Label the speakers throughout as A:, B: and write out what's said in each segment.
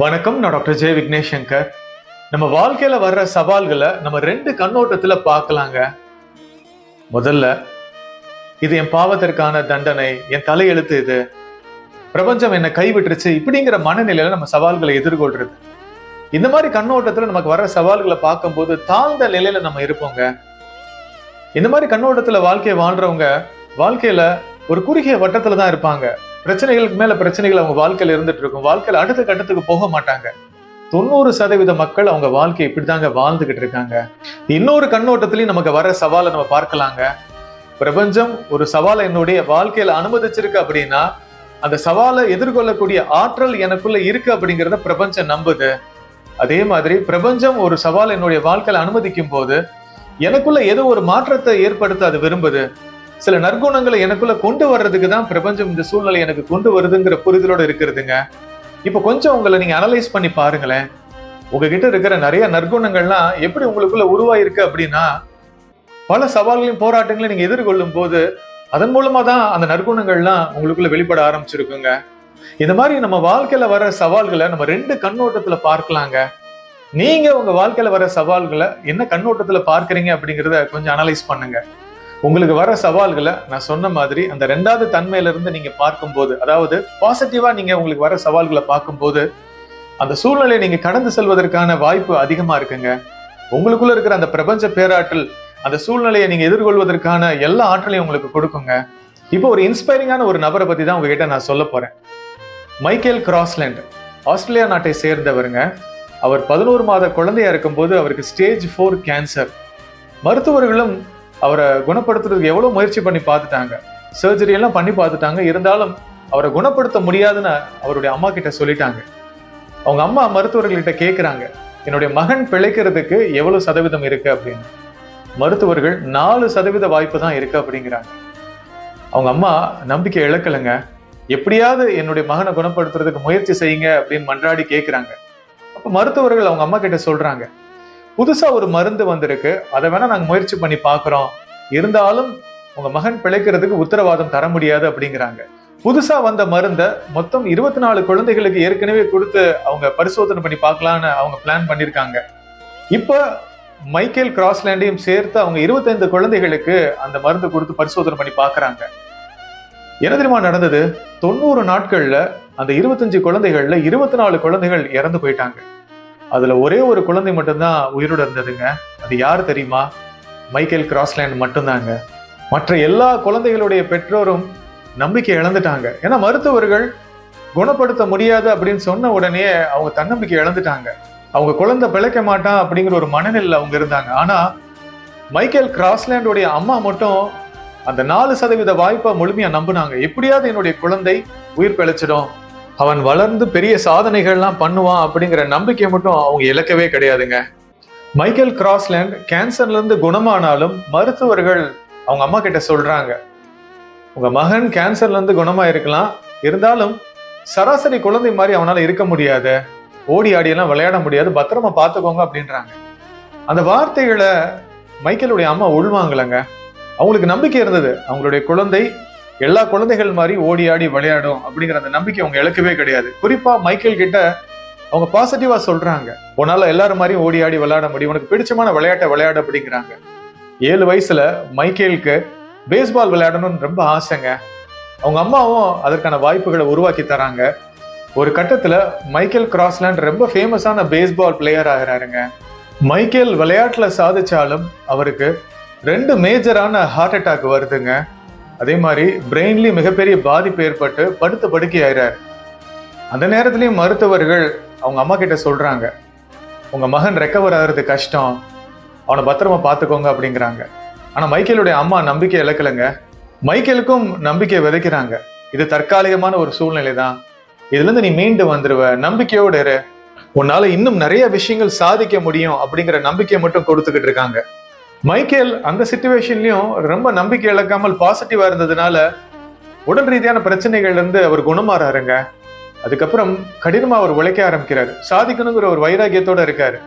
A: வணக்கம் நான் டாக்டர் ஜெய விக்னேஷ் சங்கர் நம்ம வாழ்க்கையில வர்ற சவால்களை நம்ம ரெண்டு கண்ணோட்டத்துல பார்க்கலாங்க. முதல்ல இது என் பாவத்திற்கான தண்டனை என் தலையெழுத்து இது. பிரபஞ்சம் என்னை கைவிட்டுருச்சு இப்படிங்கிற மனநிலையில நம்ம சவால்களை எதிர்கொள்றது. இந்த மாதிரி கண்ணோட்டத்துல நமக்கு வர்ற சவால்களை பார்க்கும்போது தாழ்ந்த நிலையில நம்ம இருப்போங்க. இந்த மாதிரி கண்ணோட்டத்துல வாழ்க்கையை வாழ்றவங்க வாழ்க்கையில ஒரு குறுகிய வட்டத்துல தான் இருப்பாங்க. பிரச்சனைகளுக்கு மேல பிரச்சனைகள் அவங்க வாழ்க்கையில இருந்துட்டு இருக்கும். வாழ்க்கையில அடுத்த கட்டத்துக்கு போக மாட்டாங்க. தொண்ணூறு சதவீத மக்கள் அவங்க வாழ்க்கை இப்படிதாங்க வாழ்ந்துகிட்டு இருக்காங்க. இன்னொரு கண்ணோட்டத்திலையும் நமக்கு வர சவாலை நம்ம பார்க்கலாங்க. பிரபஞ்சம் ஒரு சவாலை என்னுடைய வாழ்க்கையில அனுமதிச்சிருக்கு அப்படின்னா அந்த சவாலை எதிர்கொள்ளக்கூடிய ஆற்றல் எனக்குள்ள இருக்கு அப்படிங்கிறத பிரபஞ்சம் நம்புது. அதே மாதிரி பிரபஞ்சம் ஒரு சவால் என்னுடைய வாழ்க்கையில அனுமதிக்கும் போது எனக்குள்ள ஏதோ ஒரு மாற்றத்தை ஏற்படுத்த அது விரும்புது. சில நற்குணங்களை எனக்குள்ள கொண்டு வர்றதுக்கு தான் பிரபஞ்சம் இந்த சூழ்நிலை எனக்கு கொண்டு வருதுங்கிற புரிதலோட இருக்கிறதுங்க. இப்போ கொஞ்சம் உங்களை நீங்க அனலைஸ் பண்ணி பாருங்களேன். உங்ககிட்ட இருக்கிற நிறைய நற்குணங்கள்லாம் எப்படி உங்களுக்குள்ள உருவாயிருக்கு அப்படின்னா பல சவால்களையும் போராட்டங்களையும் நீங்க எதிர்கொள்ளும் போது அதன் மூலமா தான் அந்த நற்குணங்கள்லாம் உங்களுக்குள்ள வெளிப்பட ஆரம்பிச்சிருக்குங்க. இந்த மாதிரி நம்ம வாழ்க்கையில வர சவால்களை நம்ம ரெண்டு கண்ணோட்டத்துல பார்க்கலாங்க. நீங்க உங்க வாழ்க்கையில வர சவால்களை என்ன கண்ணோட்டத்துல பார்க்கறீங்க அப்படிங்கிறத கொஞ்சம் அனலைஸ் பண்ணுங்க. உங்களுக்கு வர சவால்களை நான் சொன்ன மாதிரி அந்த ரெண்டாவது தன்மையிலிருந்து நீங்க பார்க்கும்போது அதாவது பாசிட்டிவா நீங்க உங்களுக்கு வர சவால்களை பார்க்கும்போது அந்த சூழ்நிலையை நீங்க கடந்து செல்வதற்கான வாய்ப்பு அதிகமா இருக்குங்க. உங்களுக்குள்ள இருக்கிற அந்த பிரபஞ்ச பேராற்றல் அந்த சூழ்நிலையை நீங்க எதிர்கொள்வதற்கான எல்லா ஆற்றலையும் உங்களுக்கு கொடுக்குங்க. இப்போ ஒரு இன்ஸ்பைரிங்கான ஒரு நபரை பத்தி தான் உங்ககிட்ட நான் சொல்ல போறேன். மைக்கேல் கிராஸ்லேண்ட் ஆஸ்திரேலியா நாட்டை சேர்ந்தவருங்க. அவர் பதினோரு மாத குழந்தையா இருக்கும்போது அவருக்கு ஸ்டேஜ் ஃபோர் கேன்சர் மருத்துவர்களும் அவரை குணப்படுத்துறதுக்கு எவ்வளோ முயற்சி பண்ணி பார்த்துட்டாங்க. சர்ஜரி எல்லாம் பண்ணி பார்த்துட்டாங்க. இருந்தாலும் அவரை குணப்படுத்த முடியாதுன்னு அவருடைய அம்மா கிட்ட சொல்லிட்டாங்க. அவங்க அம்மா மருத்துவர்கள்கிட்ட கேட்குறாங்க என்னுடைய மகன் பிழைக்கிறதுக்கு எவ்வளோ சதவீதம் இருக்கு? அப்படின்னு. மருத்துவர்கள் நாலு சதவீத வாய்ப்பு தான் இருக்கு அப்படிங்கிறாங்க. அவங்க அம்மா நம்பிக்கை இழக்கலைங்க. எப்படியாவது என்னுடைய மகனை குணப்படுத்துறதுக்கு முயற்சி செய்யுங்க அப்படின்னு மன்றாடி கேட்குறாங்க அப்போ மருத்துவர்கள் அவங்க அம்மா கிட்ட சொல்றாங்க. புதுசா ஒரு மருந்து வந்திருக்கு. அதை வேணா நாங்க முயற்சி பண்ணி பார்க்குறோம். இருந்தாலும் உங்க மகன் பிழைக்கிறதுக்கு உத்தரவாதம் தர முடியாது அப்படிங்கிறாங்க. புதுசா வந்த மருந்தை மொத்தம் இருபத்தி நாலு குழந்தைகளுக்கு ஏற்கனவே கொடுத்து அவங்க பரிசோதனை பண்ணி பார்க்கலான்னு அவங்க பிளான் பண்ணியிருக்காங்க. இப்போ மைக்கேல் கிராஸ்லேண்டையும் சேர்த்து அவங்க இருபத்தைந்து குழந்தைகளுக்கு அந்த மருந்து கொடுத்து பரிசோதனை பண்ணி பார்க்குறாங்க. என்ன தெரியுமா நடந்தது? தொண்ணூறு நாட்கள்ல அந்த இருபத்தஞ்சு குழந்தைகள்ல இருபத்தி நாலு குழந்தைகள் இறந்து போயிட்டாங்க. அதுல ஒரே ஒரு குழந்தை மட்டும்தான் உயிரோடு இருந்ததுங்க. அது யார் தெரியுமா? மைக்கேல் கிராஸ்லேண்ட் மட்டும்தாங்க. மற்ற எல்லா குழந்தைகளுடைய பெற்றோரும் நம்பிக்கை இழந்துட்டாங்க. ஏன்னா மருத்துவர்கள் குணப்படுத்த முடியாது அப்படின்னு சொன்ன உடனே அவங்க தன்னம்பிக்கை இழந்துட்டாங்க. அவங்க குழந்தை பிழைக்க மாட்டான் அப்படிங்கிற ஒரு மனநிலையில் அவங்க இருந்தாங்க. ஆனா மைக்கேல் கிராஸ்லேண்டோடைய அம்மா மட்டும் அந்த நாலு சதவீத வாய்ப்பை முழுமையா நம்புனாங்க. எப்படியாவது என்னுடைய குழந்தை உயிர் பிழைச்சிடும். அவன் வளர்ந்து பெரிய சாதனைகள்லாம் பண்ணுவான் அப்படிங்கிற நம்பிக்கை மட்டும் அவங்க இழக்கவே கிடையாதுங்க. மைக்கேல் கிராஸ்லேண்ட் கேன்சர்ல இருந்து குணமானாலும் மருத்துவர்கள் அவங்க அம்மா கிட்ட சொல்றாங்க. உங்க மகன் கேன்சர்ல இருந்து குணமா இருக்கலாம். இருந்தாலும் சராசரி குழந்தை மாதிரி அவனால இருக்க முடியாது. ஓடி ஆடி எல்லாம் விளையாட முடியாது. பத்திரமா பார்த்துக்கோங்க அப்படின்றாங்க. அந்த வார்த்தைகளை மைக்கேலுடைய அம்மா உள்வாங்கலைங்க. அவங்களுக்கு நம்பிக்கை இருந்தது. அவங்களுடைய குழந்தை எல்லா குழந்தைகள் மாதிரி ஓடி ஆடி விளையாடும் அப்படிங்கிற அந்த நம்பிக்கை அவங்க இழக்கவே கிடையாது. குறிப்பா மைக்கேல் கிட்ட அவங்க பாசிட்டிவா சொல்றாங்க. உன்னால எல்லாரும் மாதிரியும் ஓடி ஆடி விளையாட முடியும். உனக்கு பிடிச்சமான விளையாட்டை விளையாட அப்படிங்கிறாங்க. ஏழு வயசுல மைக்கேலுக்கு பேஸ்பால் விளையாடணும்னு ரொம்ப ஆசைங்க. அவங்க அம்மாவும் அதற்கான வாய்ப்புகளை உருவாக்கி தராங்க. ஒரு கட்டத்துல மைக்கேல் கிராஸ்லாண்ட் ரொம்ப ஃபேமஸான பேஸ்பால் பிளேயர் ஆகிறாருங்க. மைக்கேல் விளையாட்டுல சாதிச்சாலும் அவருக்கு ரெண்டு மேஜரான ஹார்ட் அட்டாக் வருதுங்க. அதே மாதிரி பிரெயின்லேயும் மிகப்பெரிய பாதிப்பு ஏற்பட்டு படுத்த படுக்கை ஆயிறார். அந்த நேரத்துலையும் மருத்துவர்கள் அவங்க அம்மா கிட்ட சொல்கிறாங்க உங்கள் மகன் ரெக்கவர் ஆகிறது கஷ்டம். அவனை பத்திரமா பார்த்துக்கோங்க அப்படிங்கிறாங்க. ஆனால் மைக்கேலுடைய அம்மா நம்பிக்கை இழக்கலைங்க. மைக்கேலுக்கும் நம்பிக்கை விதைக்கிறாங்க. இது தற்காலிகமான ஒரு சூழ்நிலை தான் இதுலேருந்து நீ மீண்டு வந்துடுவ நம்பிக்கையோடு இரு. உன்னால் இன்னும் நிறைய விஷயங்கள் சாதிக்க முடியும் அப்படிங்கிற நம்பிக்கையை மட்டும் கொடுத்துக்கிட்டு இருக்காங்க. மைக்கேல் அந்த சுச்சுவேஷன்லையும் ரொம்ப நம்பிக்கை இழக்காமல் பாசிட்டிவாக இருந்ததுனால உடல் ரீதியான பிரச்சனைகள்லேருந்து அவர் குணமாறாருங்க. அதுக்கப்புறம் கடினமாக அவர் உழைக்க ஆரம்பிக்கிறார். சாதிக்கணுங்கிற ஒரு வைராகியத்தோடு இருக்கார்.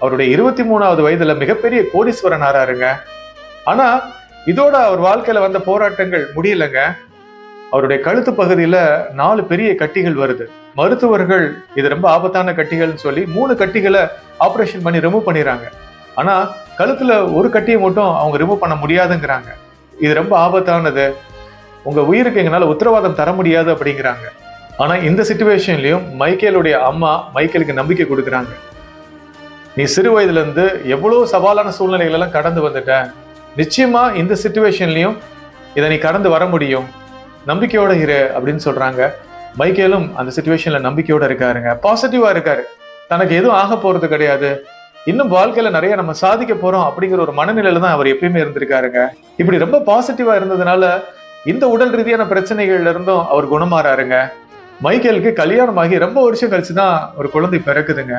A: அவருடைய இருபத்தி மூணாவது வயதில் மிகப்பெரிய கோடீஸ்வரன் ஆறாருங்க. ஆனால் இதோட அவர் வாழ்க்கையில் வந்த போராட்டங்கள் முடியலைங்க. அவருடைய கழுத்து பகுதியில் நாலு பெரிய கட்டிகள் வருது. மருத்துவர்கள் இது ரொம்ப ஆபத்தான கட்டிகள்னு சொல்லி மூணு கட்டிகளை ஆப்ரேஷன் பண்ணி ரிமூவ் பண்ணிடுறாங்க. ஆனால் கழுத்தில் ஒரு கட்டியை மட்டும் அவங்க ரிமூவ் பண்ண முடியாதுங்கிறாங்க. இது ரொம்ப ஆபத்தானது. உங்கள் உயிருக்கு எங்களால் உத்தரவாதம் தர முடியாது அப்படிங்கிறாங்க. ஆனால் இந்த சுச்சுவேஷன்லேயும் மைக்கேலுடைய அம்மா மைக்கேலுக்கு நம்பிக்கை கொடுக்குறாங்க. நீ சிறு வயதுலேருந்து எவ்வளோ சவாலான சூழ்நிலைகளெல்லாம் கடந்து வந்துட்ட. நிச்சயமாக இந்த சுச்சுவேஷன்லேயும் இதை நீ கடந்து வர முடியும். நம்பிக்கையோடு இரு அப்படின்னு சொல்கிறாங்க மைக்கேலும் அந்த சுச்சுவேஷனில் நம்பிக்கையோடு இருக்காருங்க. பாசிட்டிவாக இருக்காரு. தனக்கு எதுவும் ஆக போகிறது கிடையாது. இன்னும் வாழ்க்கையில நிறைய நம்ம சாதிக்க போறோம் அப்படிங்கிற ஒரு மனநிலையில தான் அவர் எப்பயுமே இருந்திருக்காருங்க. இப்படி ரொம்ப பாசிட்டிவா இருந்ததுனால இந்த உடல் ரீதியான பிரச்சனைகள்ல இருந்தும் அவர் குணமாறாருங்க. மைக்கேலுக்கு கல்யாணம் ஆகி ரொம்ப வருஷம் கழிச்சு தான் ஒரு குழந்தை பிறக்குதுங்க.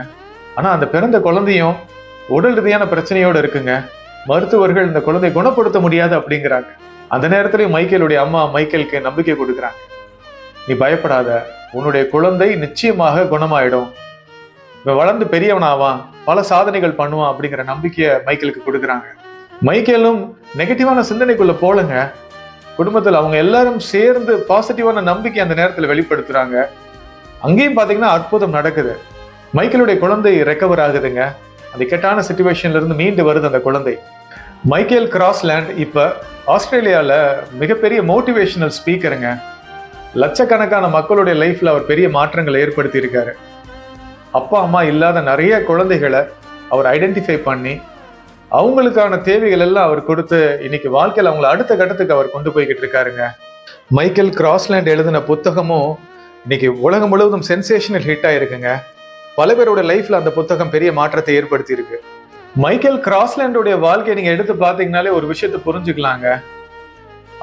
A: ஆனா அந்த பிறந்த குழந்தையும் உடல் ரீதியான பிரச்சனையோட இருக்குங்க. மருத்துவர்கள் இந்த குழந்தையை குணப்படுத்த முடியாது அப்படிங்கிறாங்க. அந்த நேரத்திலேயே மைக்கேலுடைய அம்மா மைக்கேலுக்கு நம்பிக்கை கொடுக்குறாங்க. நீ பயப்படாத. உன்னுடைய குழந்தை நிச்சயமாக குணமாயிடும். இவன் வளர்ந்து பெரியவனாவான் பல சாதனைகள் பண்ணுவான் அப்படிங்கிற நம்பிக்கையை மைக்கேலுக்கு கொடுக்குறாங்க. மைக்கேலும் நெகட்டிவான சிந்தனைக்குள்ள போலங்க. குடும்பத்தில் அவங்க எல்லாரும் சேர்ந்து பாசிட்டிவான நம்பிக்கை அந்த நேரத்தில் வெளிப்படுத்துறாங்க. அங்கேயும் பார்த்தீங்கன்னா அற்புதம் நடக்குது. மைக்கேலுடைய குழந்தை ரெக்கவர் ஆகுதுங்க. அந்த கெட்டான சுச்சுவேஷன்ல இருந்து மீண்டு வருது அந்த குழந்தை. மைக்கேல் கிராஸ்லேண்ட் இப்போ ஆஸ்திரேலியாவில் மிகப்பெரிய மோட்டிவேஷனல் ஸ்பீக்கருங்க லட்சக்கணக்கான மக்களுடைய லைஃப்ல அவர் பெரிய மாற்றங்களை ஏற்படுத்தி இருக்காரு அப்பா அம்மா இல்லாத நிறைய குழந்தைகளை அவர் ஐடென்டிஃபை பண்ணி அவங்களுக்கான தேவைகள் எல்லாம் அவர் கொடுத்து இன்னைக்கு வாழ்க்கையில் அவங்கள அடுத்த கட்டத்துக்கு அவர் கொண்டு போய்கிட்டு இருக்காருங்க. மைக்கேல் கிராஸ்லேண்ட் எழுதின புத்தகமும் இன்னைக்கு உலகம் முழுவதும் சென்சேஷனல் ஹிட் ஆயிருக்குங்க. பல பேரோட லைஃப்ல அந்த புத்தகம் பெரிய மாற்றத்தை ஏற்படுத்தி இருக்கு மைக்கேல் கிராஸ்லேண்டோடைய வாழ்க்கையை நீங்க எடுத்து பார்த்தீங்கனாலே ஒரு விஷயத்தை புரிஞ்சுக்கலாங்க.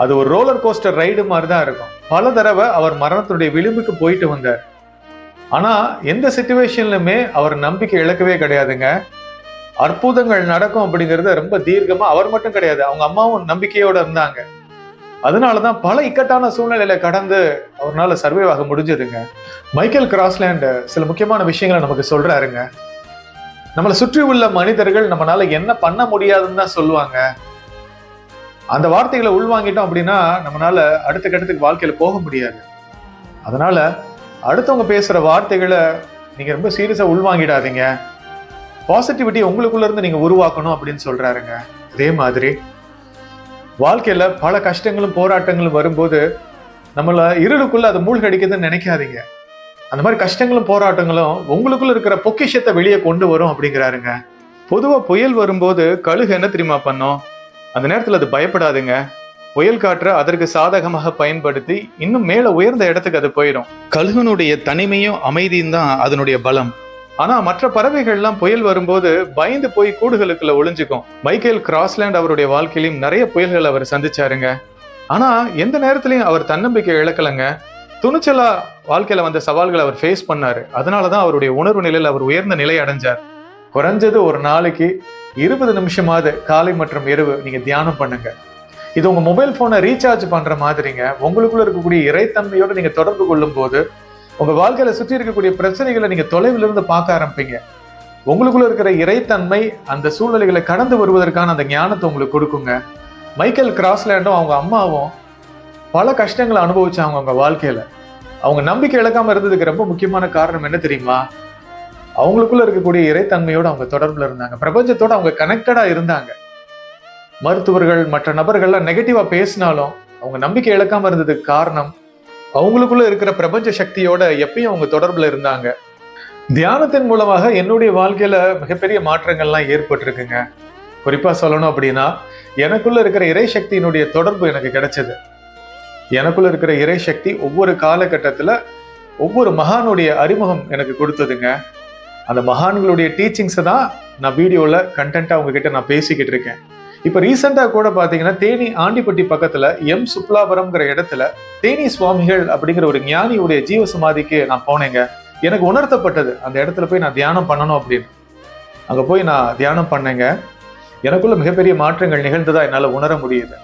A: அது ஒரு ரோலர் கோஸ்டர் ரைடு மாதிரி தான் இருக்கும். பல தடவை அவர் மரணத்துடைய விளிம்புக்கு போயிட்டு வந்தார். ஆனால் எந்த சுச்சுவேஷன்லையுமே அவர் நம்பிக்கை இழக்கவே கிடையாதுங்க. அற்புதங்கள் நடக்கும் அப்படிங்கிறத ரொம்ப தீர்க்கமாக அவர் மட்டும் கிடையாது. அவங்க அம்மாவும் நம்பிக்கையோடு இருந்தாங்க. அதனால தான் பல இக்கட்டான சூழ்நிலையில கடந்து அவரால் சர்வே ஆக முடிஞ்சதுங்க. மைக்கேல் கிராஸ்லேண்ட் சில முக்கியமான விஷயங்களை நமக்கு சொல்றாருங்க. நம்மளை சுற்றி உள்ள மனிதர்கள் நம்மளால என்ன பண்ண முடியாதுன்னு தான் சொல்லுவாங்க. அந்த வார்த்தைகளை உள்வாங்கிட்டோம் அப்படின்னா நம்மளால அடுத்த கட்டத்துக்கு வாழ்க்கையில போக முடியாது. அதனால அடுத்தவங்க பேசுகிற வார்த்தைகளை நீங்கள் ரொம்ப சீரியஸாக உள்வாங்கிடாதீங்க. பாசிட்டிவிட்டி உங்களுக்குள்ளேருந்து இருந்து உருவாக்கணும் அப்படின்னு சொல்கிறாருங்க அதே மாதிரி வாழ்க்கையில் பல கஷ்டங்களும் போராட்டங்களும் வரும்போது நம்மளை இருளுக்குள்ளே அது மூழ்கடிக்குதுன்னு நினைக்காதீங்க. அந்த மாதிரி கஷ்டங்களும் போராட்டங்களும் உங்களுக்குள்ளே இருக்கிற பொக்கிஷத்தை வெளியே கொண்டு வரும் அப்படிங்கிறாருங்க. பொதுவாக புயல் வரும்போது கழுகு என்ன தெரியுமா பண்ணும்? அந்த நேரத்தில் அது பயப்படாதுங்க. புயல் காற்றை அதற்கு சாதகமாக பயன்படுத்தி இன்னும் மேல உயர்ந்த இடத்துக்கு அது போயிடும் கழுகுனுடைய தனிமையும் அமைதியும் தான் அதனுடைய பலம். ஆனா மற்ற பறவைகள்லாம் புயல் வரும்போது பயந்து போய் கூடுகளுக்குள்ள ஒளிஞ்சுக்கும். மைக்கேல் கிராஸ்லேண்ட் அவருடைய வாழ்க்கையிலும் நிறைய புயல்கள் அவர் சந்திச்சாருங்க. ஆனா எந்த நேரத்திலையும் அவர் தன்னம்பிக்கை இழக்கலைங்க. துணிச்சலா வாழ்க்கையில வந்த சவால்களை அவர் ஃபேஸ் பண்ணாரு. அதனாலதான் அவருடைய உணர்வு நிலையில் அவர் உயர்ந்த நிலை அடைஞ்சார். குறைஞ்சது ஒரு நாளைக்கு இருபது நிமிஷமாவது காலை மற்றும் இரவு நீங்க தியானம் பண்ணுங்க. இது உங்கள் மொபைல் ஃபோனை ரீசார்ஜ் பண்ணுற மாதிரிங்க. உங்களுக்குள்ளே இருக்கக்கூடிய இறைத்தன்மையோடு நீங்கள் தொடர்பு கொள்ளும் போது உங்கள் வாழ்க்கையில் சுற்றி இருக்கக்கூடிய பிரச்சனைகளை நீங்கள் தொலைவில் இருந்து பார்க்க ஆரம்பிப்பீங்க. உங்களுக்குள்ள இருக்கிற இறைத்தன்மை அந்த சூழ்நிலைகளை கடந்து வருவதற்கான அந்த ஞானத்தை உங்களுக்கு கொடுக்குங்க. மைக்கேல் கிராஸ்லேண்டும் அவங்க அம்மாவும் பல கஷ்டங்களை அனுபவிச்சாங்க அவங்க வாழ்க்கையில். அவங்க நம்பிக்கை இழக்காமல் இருந்ததுக்கு ரொம்ப முக்கியமான காரணம் என்ன தெரியுமா? அவங்களுக்குள்ள இருக்கக்கூடிய இறைத்தன்மையோடு அவங்க தொடர்பில் இருந்தாங்க. பிரபஞ்சத்தோடு அவங்க கனெக்டடாக இருந்தாங்க. மருத்துவர்கள் மற்ற நபர்கள்லாம் நெகட்டிவாக பேசினாலும் அவங்க நம்பிக்கை இழக்காமல் இருந்ததுக்கு காரணம் அவங்களுக்குள்ள இருக்கிற பிரபஞ்ச சக்தியோட எப்பயும் அவங்க தொடர்பில் இருந்தாங்க. தியானத்தின் மூலமாக என்னுடைய வாழ்க்கையில மிகப்பெரிய மாற்றங்கள்லாம் ஏற்பட்டிருக்குங்க. குறிப்பாக சொல்லணும் அப்படின்னா எனக்குள்ள இருக்கிற இறை சக்தியினுடைய தொடர்பு எனக்கு கிடைச்சது. எனக்குள்ள இருக்கிற இறை சக்தி ஒவ்வொரு காலகட்டத்தில் ஒவ்வொரு மகானுடைய அறிமுகம் எனக்கு கொடுத்ததுங்க. அந்த மகான்களுடைய டீச்சிங்ஸை தான் நான் வீடியோவில் கண்டென்ட்டாக உங்ககிட்ட நான் பேசிக்கிட்டு இருக்கேன். இப்போ ரீசெண்டாக கூட பார்த்தீங்கன்னா தேனி ஆண்டிப்பட்டி பக்கத்தில் எம் சுப்லாபுரம்ங்கிற இடத்துல தேனி சுவாமிகள் அப்படிங்கிற ஒரு ஞானியுடைய ஜீவ சமாதிக்கு நான் போனேங்க. எனக்கு உணர்த்தப்பட்டது. அந்த இடத்துல போய் நான் தியானம் பண்ணணும் அப்படின்னு. அங்கே போய் நான் தியானம் பண்ணேங்க. எனக்குள்ள மிகப்பெரிய மாற்றங்கள் நிகழ்ந்ததா என்னால் உணர முடியுது.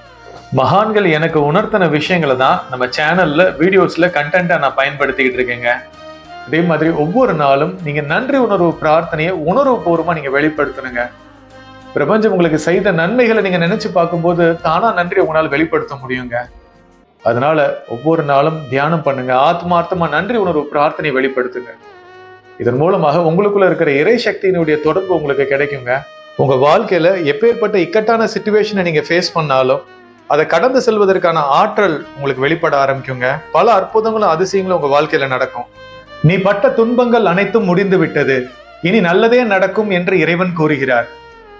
A: மகான்கள் எனக்கு உணர்த்தின விஷயங்களை தான் நம்ம சேனல்ல வீடியோஸ்ல கண்டென்ட்டா நான் பயன்படுத்திக்கிட்டு இருக்கேங்க. அதே மாதிரி ஒவ்வொரு நாளும் நீங்க நன்றி உணர்வு பிரார்த்தனையை உணர்வு பூர்வமா நீங்க வெளிப்படுத்தணுங்க. பிரபஞ்சம் உங்களுக்கு செய்த நன்மைகளை நீங்க நினைச்சு பார்க்கும்போது தானா நன்றி உங்களால் வெளிப்படுத்த முடியுங்க. அதனால ஒவ்வொரு நாளும் தியானம் பண்ணுங்க. ஆத்மார்த்தமா நன்றி உணர்வு பிரார்த்தனை வெளிப்படுத்துங்க. இதன் மூலமாக உங்களுக்குள்ள இருக்கிற இறை சக்தியினுடைய தொடர்பு உங்களுக்கு கிடைக்குங்க. உங்க வாழ்க்கையில எப்பேற்பட்ட இக்கட்டான சுச்சுவேஷனை நீங்க ஃபேஸ் பண்ணாலும் அதை கடந்து செல்வதற்கான ஆற்றல் உங்களுக்கு வெளிப்பட ஆரம்பிக்குங்க. பல அற்புதங்களும் அதிசயங்களும் உங்க வாழ்க்கையில நடக்கும். நீ பட்ட துன்பங்கள் அனைத்தும் முடிந்து விட்டது. இனி நல்லதே நடக்கும் என்று இறைவன் கூறுகிறார்.